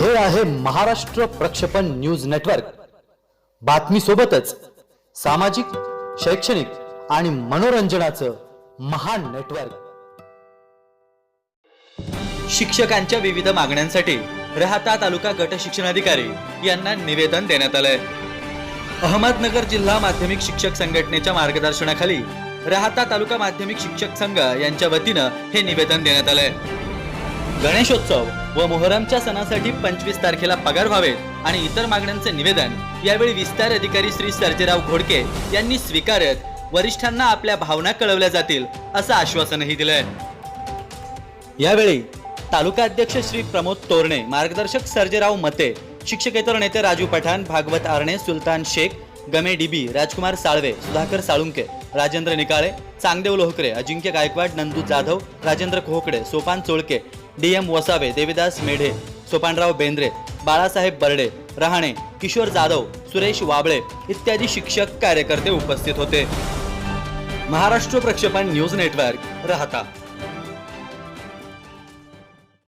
हे आहे महाराष्ट्र प्रक्षेपण न्यूज नेटवर्क. बातमी सोबतच सामाजिक शैक्षणिक आणि मनोरंजनाचं महान नेटवर्क. शिक्षकांच्या विविध मागण्यांसाठी राहता तालुका गट शिक्षणाधिकारी यांना निवेदन देण्यात आलंय. अहमदनगर जिल्हा माध्यमिक शिक्षक संघटनेच्या मार्गदर्शनाखाली राहता तालुका माध्यमिक शिक्षक संघ यांच्या वतीनं हे निवेदन देण्यात आलंय. गणेशोत्सव व मोहरमच्या सणासाठी पंचवीस तारखेला पगार व्हावेत आणि इतर मागण्यांचे निवेदन. यावेळी विस्तार अधिकारी श्री सर्जेराव घोडके यांनी स्वीकारत वरिष्ठांना आपल्या भावना कळवल्या जातील असं आश्वासनही दिलंय. यावेळी तालुका अध्यक्ष श्री प्रमोद तोरणे मार्गदर्शक सर्जेराव मते शिक्षकेतर नेते Raju Pathan Bhagwat Arane Sultan Shaikh Game DB Rajkumar Salve Sudhakar Salunke Rajendra Nikale Changdev Lohkare Ajinkya Gaikwad Nandu Jadhav Rajendra Kohkade Sopan Cholke D M Vasave Devidas Medhe Sopanrao Bendre Balasaheb Barde Rahane Kishor Jadhav Suresh Wabale इत्यादी शिक्षक कार्यकर्ते उपस्थित होते. महाराष्ट्र प्रक्षेपण news network राहता.